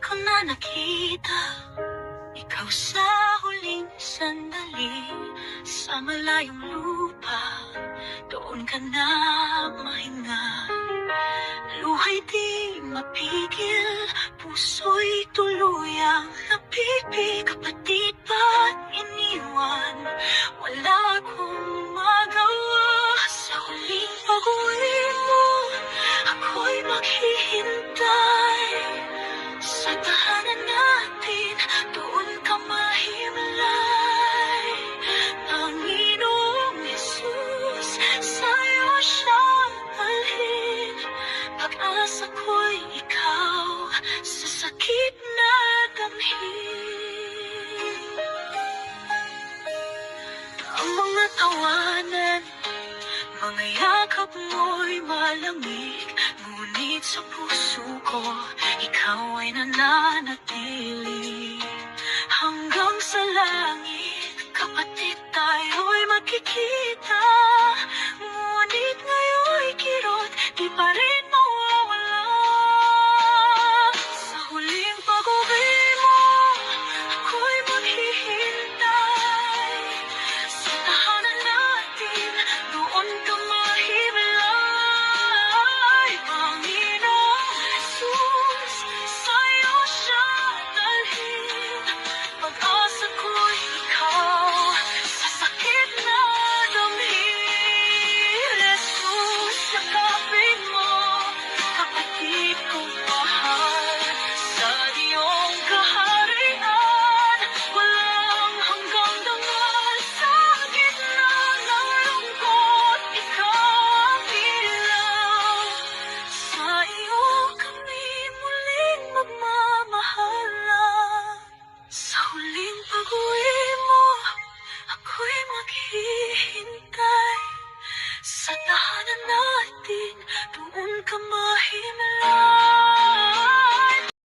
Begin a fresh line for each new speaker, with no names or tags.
ko na nakita. Ikaw sa huling sandali. Sa malayong lupa. Doon ka na mahinga. Luhay di mapigil. Puso'y tuluyang napipig. Kapatid ba't iniwan? Wala akong magawa. Sa huling pag-uwi mo Ako'y maghihintay Pag-asa ko'y ikaw Sa sakit na damhin. Ang mga tawanan Mga yakap mo'y malamig. Ngunit sa puso ko Ikaw ay nananatili. Hanggang sa langit Kapatid tayo'y magkikita huling pag-uwi mo Ako'y maghihintay. Sa tahanan natin Doon ka mahimlay